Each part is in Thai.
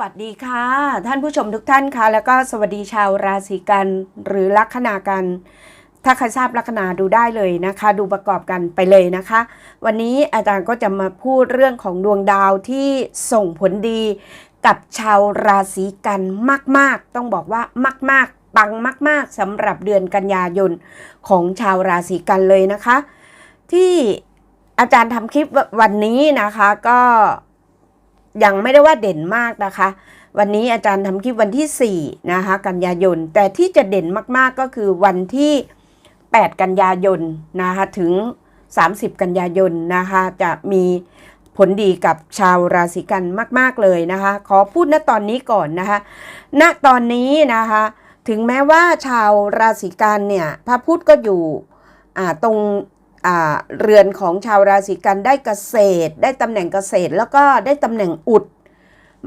วัสดีค่ะ ท่านผู้ชมทุกท่านค่ะ แล้วก็สวัสดีชาวราศีกันหรือลัคนากัน ถ้าใครทราบลัคนาดูได้เลยนะคะ ดูประกอบกันไปเลยนะคะ วันนี้อาจารย์ก็จะมาพูดเรื่องของดวงดาวที่ส่งผลดี กับชาวราศีกันมาก ๆ ต้องบอกว่ามาก ๆ ปังมาก ๆสำหรับเดือนกันยายนของชาวราศีกันเลยนะคะ ที่อาจารย์ทำคลิปวันนี้นะคะก็ ยังไม่ได้ว่าเด่นมากนะคะ วันนี้อาจารย์ทำคลิปวันที่ 4 นะคะ กันยายน แต่ที่จะเด่นมากๆก็คือวันที่ 8 กันยายนนะคะถึง 30 กันยายนนะคะจะมีผลดีกับชาวราศีกันมาก ๆเลยนะคะ ขอพูดณตอนนี้ก่อนนะคะณตอนนี้นะคะ ถึงแม้ว่าชาวราศีกันเนี่ยพระพุธก็อยู่ตรง เรือนของชาวราศีกันได้เกษตร ได้ตำแหน่งเกษตร แล้วก็ได้ตำแหน่งอุด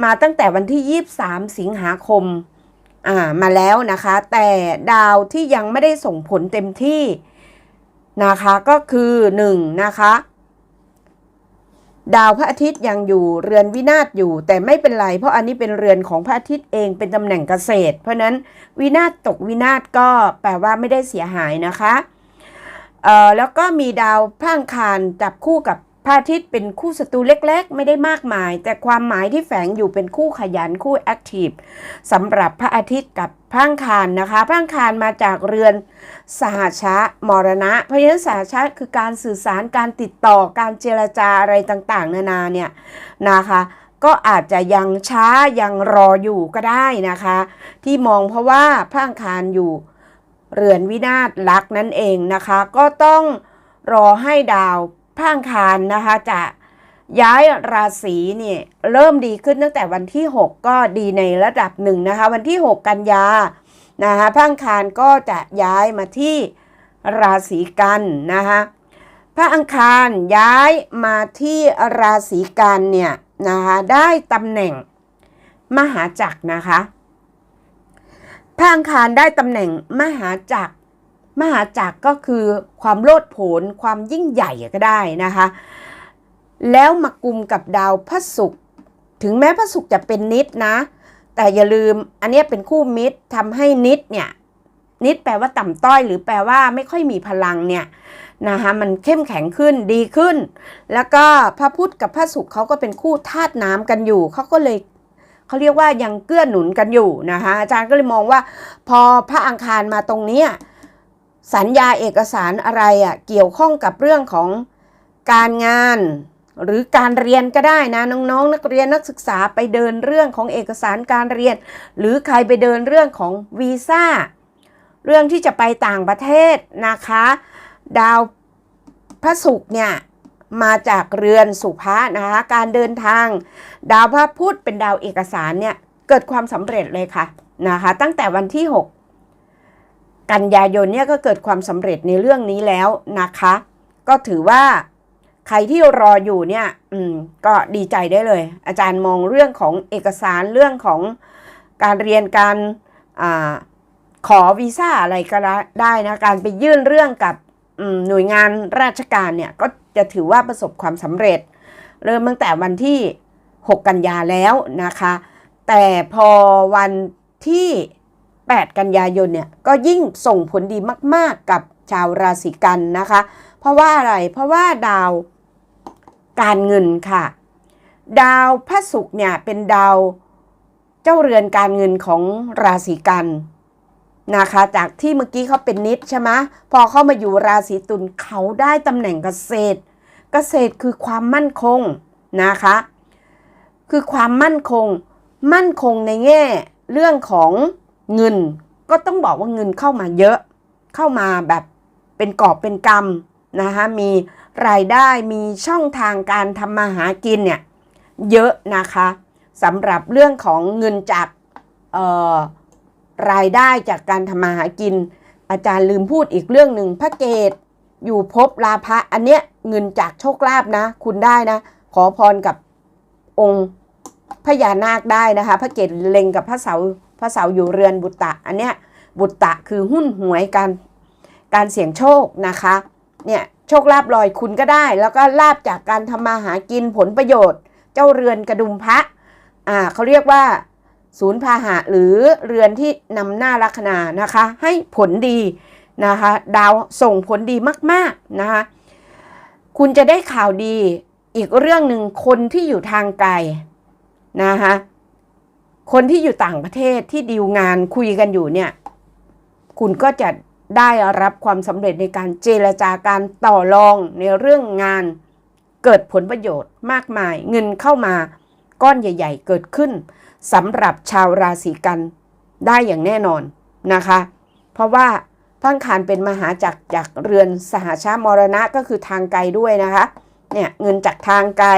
มาตั้งแต่วันที่ 23 สิงหาคมามาแล้วนะคะ แต่ดาวที่ยังไม่ได้ส่งผลเต็มที่นะคะก็คือ1นะคะดาวพระอาทิตย์ยังอยู่เรือนวินาศอยู่ แต่ไม่เป็นไร เพราะอันนี้เป็นเรือนของพระอาทิตย์เองเป็นตำแหน่งเกษตร เพราะนั้นวินาศตกวินาศก็แปลว่าไม่ได้เสียหายนะคะ แล้วก็มีดาวพระอังคารจับคู่กับพระอาทิตย์เป็นคู่ศัตรูเล็กๆ ไม่ได้มากมาย แต่ความหมายที่แฝงอยู่เป็นคู่ขยันคู่แอคทีฟสำหรับพระอาทิตย์กับพระอังคารนะคะพระอังคารมาจากเรือนสหชะมรณะ เพราะฉะนั้นสหชะคือการสื่อสารการติดต่อการเจรจาอะไรต่างๆ นานาเนี่ยนะคะก็อาจจะยังช้ายังรออยู่ก็ได้นะคะ ที่มองเพราะว่าพระอังคารอยู่ เรือนวินาศลักนั่นเองนะคะ ก็ต้องรอให้ดาวพระอังคารนะคะจะย้ายราศีเนี่ยเริ่มดีขึ้นตั้งแต่วันที่ 6 ก็ดีในระดับหนึ่งนะคะ วันที่ 6 กันยานะคะพระอังคารก็จะย้ายมาที่ราศีกันนะคะพระอังคารย้ายมาที่ราศีกันเนี่ยนะคะได้ตำแหน่งมหาจักรนะคะ พระอังคารได้ตำแหน่งมหาจักร มหาจักรก็คือความโลดโผนความยิ่งใหญ่ก็ได้นะคะ แล้วมากุมกับดาวพระศุกร์ถึงแม้พระศุกร์จะเป็นนิดนะ แต่อย่าลืมอันนี้เป็นคู่มิตรทำให้นิดเนี่ยนิดแปลว่าต่ำต้อยหรือแปลว่าไม่ค่อยมีพลังเนี่ยนะคะมันเข้มแข็งขึ้นดีขึ้น แล้วก็พระพุธกับพระศุกร์เขาก็เป็นคู่ธาตุน้ำกันอยู่เขาก็เลย เขาเรียกว่ายังเกื้อหนุนกันอยู่นะคะอาจารย์ก็เลยมองว่า พอพระอังคารมาตรงนี้สัญญาเอกสารอะไรอะ่ะเกี่ยวข้องกับเรื่องของการงานหรือการเรียนก็ได้นะน้องๆ นักเรียนนักศึกษาไปเดินเรื่องของเอกสารการเรียน หรือใครไปเดินเรื่องของวีซ่าเรื่องที่จะไปต่างประเทศนะคะ ดาวพระศุกร์เนี่ย มาจากเรือนสุภะนะคะการเดินทาง ดาวพระพุธเป็นดาวเอกสารเนี่ยเกิดความสำเร็จเลยค่ะนะคะตั้งแต่วันที่ 6 กันยายนเนี่ยก็เกิดความสำเร็จในเรื่องนี้แล้วนะคะ ก็ถือว่าใครที่รออยู่เนี่ยอืมก็ดีใจได้เลย อาจารย์มองเรื่องของเอกสารเรื่องของการเรียนการอาขอวีซ่าอะไรก็ได้นะ การไปยื่นเรื่องกับหน่วยงานราชการเนี่ยก็ จะถือว่าประสบความสำเร็จ เริ่มตั้งแต่วันที่ 6 กันยาแล้วนะคะ แต่พอวันที่ 8 กันยายนเนี่ยก็ยิ่งส่งผลดีมาก ๆ กับชาวราศีกันนะคะ เพราะว่าอะไรเพราะว่าดาวการเงินค่ะ ดาวพระศุกร์เนี่ยเป็นดาวเจ้าเรือนการเงินของราศีกันนะคะจากที่เมื่อกี้เขาเป็นนิดใช่ไหมพอเข้ามาอยู่ราศีตุลเขาได้ตำแหน่งเกษตร เกษตรคือความมั่นคงนะคะ คือความมั่นคง มั่นคงในแง่ เรื่องของเงิน ก็ต้องบอกว่าเงินเข้ามาเยอะ เข้ามาแบบเป็นกอบเป็นกำนะคะมีรายได้มีช่องทางการทำมาหากินเนี่ยเยอะนะคะสำหรับเรื่องของเงินจากรายได้จากการทำมาหากิน อาจารย์ลืมพูดอีกเรื่องหนึ่งพระเกต อยู่พบลาภะอันเนี้ยเงินจากโชคลาภนะ คุณได้นะ ขอพรกับองค์พญานาคได้นะคะ พระเกตเล็งกับพระเสาพระเสาอยู่เรือนบุตตะ อันเนี้ยบุตตะคือหุ้นหวยการการเสี่ยงโชคนะคะ เนี่ยโชคลาภลอยคุณก็ได้ แล้วก็ลาบจากการทำมาหากินผลประโยชน์ เจ้าเรือนกระดุมพระอ่าเขาเรียกว่า ศูนย์พาหะหรือเรือนที่นำหน้าลัคนานะคะ ให้ผลดี นะคะดาวส่งผลดีมากๆนะคะคุณจะได้ข่าวดีอีกเรื่องหนึ่งคนที่อยู่ทางไกลนะคะคนที่อยู่ต่างประเทศที่ดีลงานคุยกันอยู่เนี่ยคุณก็จะได้รับความสำเร็จในการเจรจาการต่อรองในเรื่องงานเกิดผลประโยชน์มากมาย เงินเข้ามาก้อนใหญ่ ๆ เกิดขึ้นสำหรับชาวราศีกันได้อย่างแน่นอนนะคะ เพราะว่า พังคารเป็นมหาจักรจากเรือนสหชามรณะก็คือทางไกลด้วยนะคะ เนี่ยเงินจากทางไกล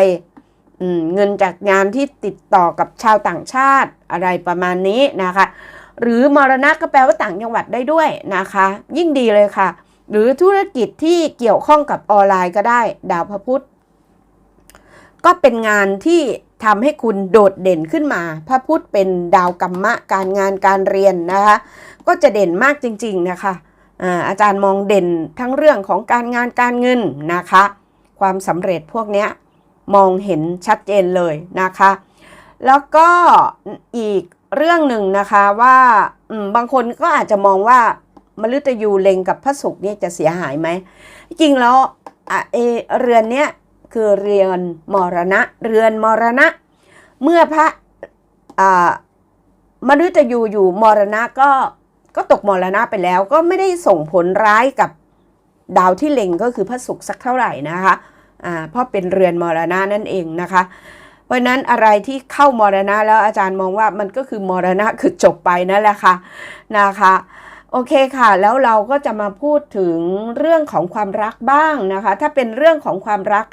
เงินจากงานที่ติดต่อกับชาวต่างชาติอะไรประมาณนี้นะคะ หรือมรณะก็แปลว่าต่างจังหวัดได้ด้วยนะคะ ยิ่งดีเลยค่ะ หรือธุรกิจที่เกี่ยวข้องกับออนไลน์ก็ได้ ดาวพระพุธก็เป็นงานที่ทำให้คุณโดดเด่นขึ้นมา พระพุธเป็นดาวกรรมะการงานการเรียนนะคะ ก็จะเด่นมากจริง ๆ นะคะ อาจารย์มองเด่นทั้งเรื่องของการงานการเงินนะคะ ความสำเร็จพวกนี้มองเห็นชัดเจนเลยนะคะ แล้วก็อีกเรื่องหนึ่งนะคะว่าบางคนก็อาจจะมองว่ามฤตยูเล็งกับพระศุกร์นี่จะเสียหายไหมจริงแล้วเอเรือนเนี้ยคือเรือนมรณะ เรือนมรณะ เมื่อพระมฤตยูอยู่มรณะก็ ก็ตกมรณะไปแล้วก็ไม่ได้ส่งผลร้ายกับดาวที่เล็งก็คือพระศุกร์สักเท่าไหร่นะคะอ่าเพราะเป็นเรือนมรณะนั่นเองนะคะ เพราะนั้นอะไรที่เข้ามรณะแล้วอาจารย์มองว่ามันก็คือมรณะคือจบไปนั่นแหละค่ะนะคะโอเคค่ะ แล้วเราก็จะมาพูดถึงเรื่องของความรักบ้างนะคะ ถ้าเป็นเรื่องของความรัก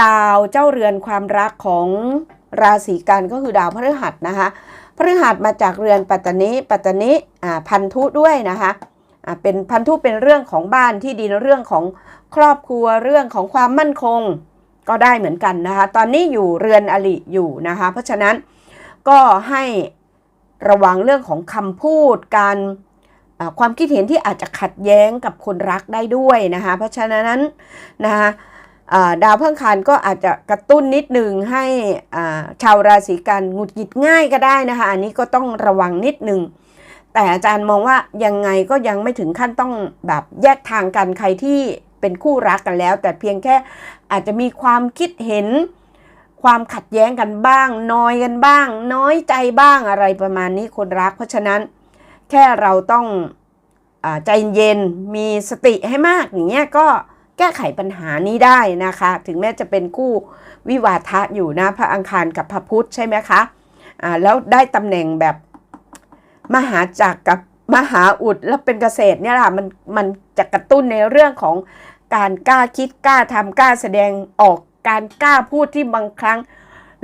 ดาวเจ้าเรือนความรักของราศีกันก็คือดาวพฤหัสนะคะ พฤหัสมาจากเรือนปัตตนิปัตตนิพันธุด้วยนะคะเป็นพันธุเป็นเรื่องของบ้านที่ดินเรื่องของครอบครัวเรื่องของความมั่นคงก็ได้เหมือนกันนะคะ ตอนนี้อยู่เรือนอลิอยู่นะคะ เพราะฉะนั้นก็ให้ระวังเรื่องของคำพูดการความคิดเห็นที่อาจจะขัดแย้งกับคนรักได้ด้วยนะคะ เพราะฉะนั้นนะคะ ดาวเพังคารก็อาจจะกระตุ้นนิดนึงให้ชาวราศีกันหงุดหงิดง่ายก็ได้นะคะ อันนี้ก็ต้องระวังนิดนึง แต่อาจารย์มองว่ายังไงก็ยังไม่ถึงขั้นต้องแบบแยกทางกันใครที่เป็นคู่รักกันแล้ว แต่เพียงแค่อาจจะมีความคิดเห็นความขัดแย้งกันบ้างน้อยกันบ้าง น้อยใจบ้างอะไรประมาณนี้คนรัก เพราะฉะนั้นแค่เราต้องอใจเย็นมีสติให้มากอย่างเงี้ยก็ แก้ไขปัญหานี้ได้นะคะ ถึงแม้จะเป็นคู่วิวาทะอยู่นะพระอังคารกับพระพุธใช่ไหมคะอ่าแล้วได้ตำแหน่งแบบมหาจักรกับมหาอุดแล้วเป็นเกษตรเนี่ยแหละมันมันจะกระตุ้นในเรื่องของการกล้าคิดกล้าทำกล้าแสดงออกการกล้าพูดที่บางครั้ง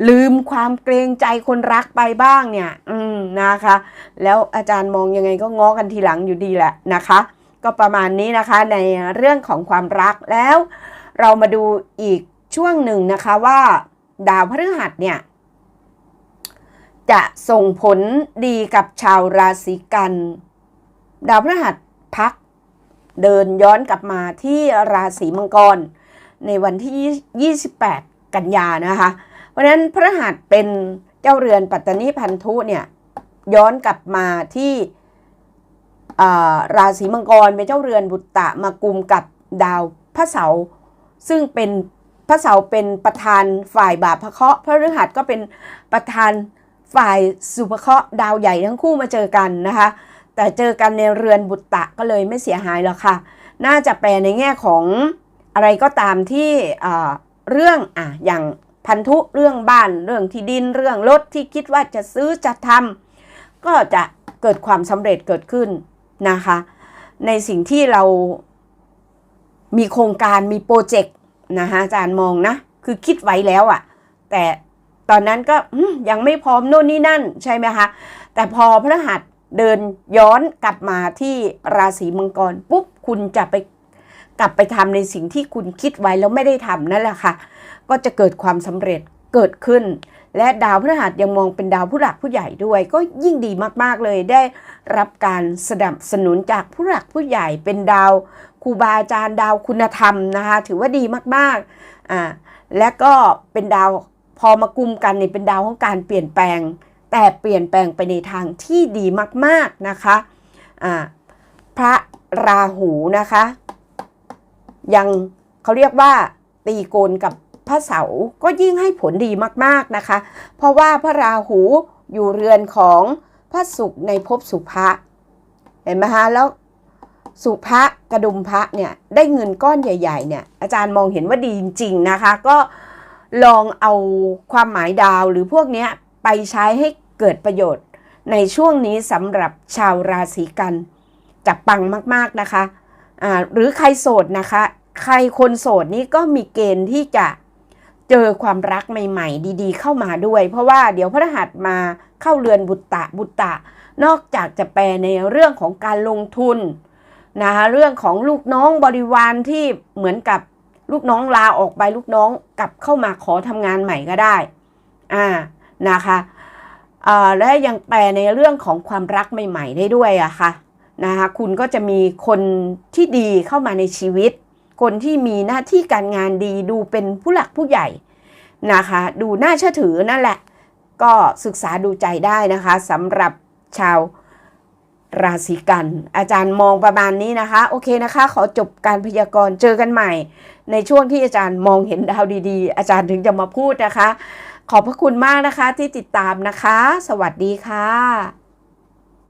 ลืมความเกรงใจคนรักไปบ้างเนี่ย อืมนะคะ แล้วอาจารย์มองยังไงก็ง้อกันทีหลังอยู่ดีแหละนะคะ ก็ประมาณนี้นะคะในเรื่องของความรักแล้ว เรามาดูอีกช่วงหนึ่งนะคะว่า ดาวพฤหัสเนี่ย จะส่งผลดีกับชาวราศีกัน ดาวพฤหัสพักเดินย้อนกลับมาที่ราศีมังกร ในวันที่ 28 กันยานะคะ เพราะนั้นพระหัสเป็นเจ้าเรือนปัตตานีพันธุเนี่ยย้อนกลับมาที่ ราศีมังกรเป็นเจ้าเรือนบุตตะมากุมกับดาวพระเสาร์ซึ่งเป็นพระเสาร์เป็นประธานฝ่ายบาปพระเคราะห์พระฤหัสก็เป็นประธานฝ่ายสุภเคราะห์ดาวใหญ่ทั้งคู่มาเจอกันนะคะ แต่เจอกันในเรือนบุตตะก็เลยไม่เสียหายหรอกค่ะ น่าจะแปลในแง่ของอะไรก็ตามที่เรื่องอะอย่างพันธุเรื่องบ้านเรื่องที่ดินเรื่องรถที่คิดว่าจะซื้อจะทำก็จะเกิดความสำเร็จเกิดขึ้น นะคะ ในสิ่งที่เรามีโครงการมีโปรเจกต์นะคะอาจารย์มองนะ คือคิดไว้แล้วอะ่ะแต่ตอนนั้นก็ยังไม่พร้อมโน่นนี่นั่นใช่ไหมคะแต่พอพระหัสเดินย้อนกลับมาที่ราศีมังกรปุ๊บคุณจะไปกลับไปทำในสิ่งที่คุณคิดไว้แล้วไม่ได้ทำนั่นแหละค่ะ ก็จะเกิดความสำเร็จเกิดขึ้น และดาวพฤหัสยังมองเป็นดาวผู้หลักผู้ใหญ่ด้วย ก็ยิ่งดีมากๆเลยได้รับการสนับสนุนจากผู้หลักผู้ใหญ่เป็นดาวครูบาอาจารย์ดาวคุณธรรมนะคะถือว่าดีมากๆอ่าและก็เป็นดาวพอมากุมกันเนี่ยเป็นดาวของการเปลี่ยนแปลง แต่เปลี่ยนแปลงไปในทางที่ดีมากๆนะคะอ่าพระราหูนะคะ ยังเขาเรียกว่าตีโกนกับ ระเสาร์ก็ยิ่งให้ผลดีมากๆนะคะ เพราะว่าพระราหูอยู่เรือนของพระศุกร์ในภพสุภะเห็นไหมคะแล้วสุภะกระดุมพระเนี่ยได้เงินก้อนใหญ่ๆเนี่ยอาจารย์มองเห็นว่าดีจริง ๆ นะคะ ก็ลองเอาความหมายดาวหรือพวกนี้ไปใช้ให้เกิดประโยชน์ในช่วงนี้สำหรับชาวราศีกันจะปังมากๆนะคะ หรือใครโสดนะคะ ใครคนโสดนี่ก็มีเกณฑ์ที่จะ เจอความรักใหม่ ๆ ดีๆ เข้ามาด้วย เพราะว่าเดี๋ยวพระรหัสมาเข้าเรือนบุตตะบุตตะ นอกจากจะแปลในเรื่องของการลงทุนนะคะเรื่องของลูกน้องบริวารที่เหมือนกับลูกน้องลาออกไปลูกน้องกลับเข้ามาขอทำงานใหม่ก็ได้อ่านะคะและยังแปลในเรื่องของความรักใหม่ ๆ ได้ด้วยอะค่ะนะคะคุณก็จะมีคนที่ดีเข้ามาในชีวิต คนที่มีหน้าที่การงานดีดูเป็นผู้หลักผู้ใหญ่นะคะ ดูน่าเชื่อถือนั่นแหละ ก็ศึกษาดูใจได้นะคะสำหรับชาวราศีกัน อาจารย์มองประมาณนี้นะคะ โอเคนะคะ ขอจบการพยากรณ์เจอกันใหม่ ในช่วงที่อาจารย์มองเห็นดาวดีๆ อาจารย์ถึงจะมาพูดนะคะ ขอบพระคุณมากนะคะที่ติดตามนะคะ สวัสดีค่ะ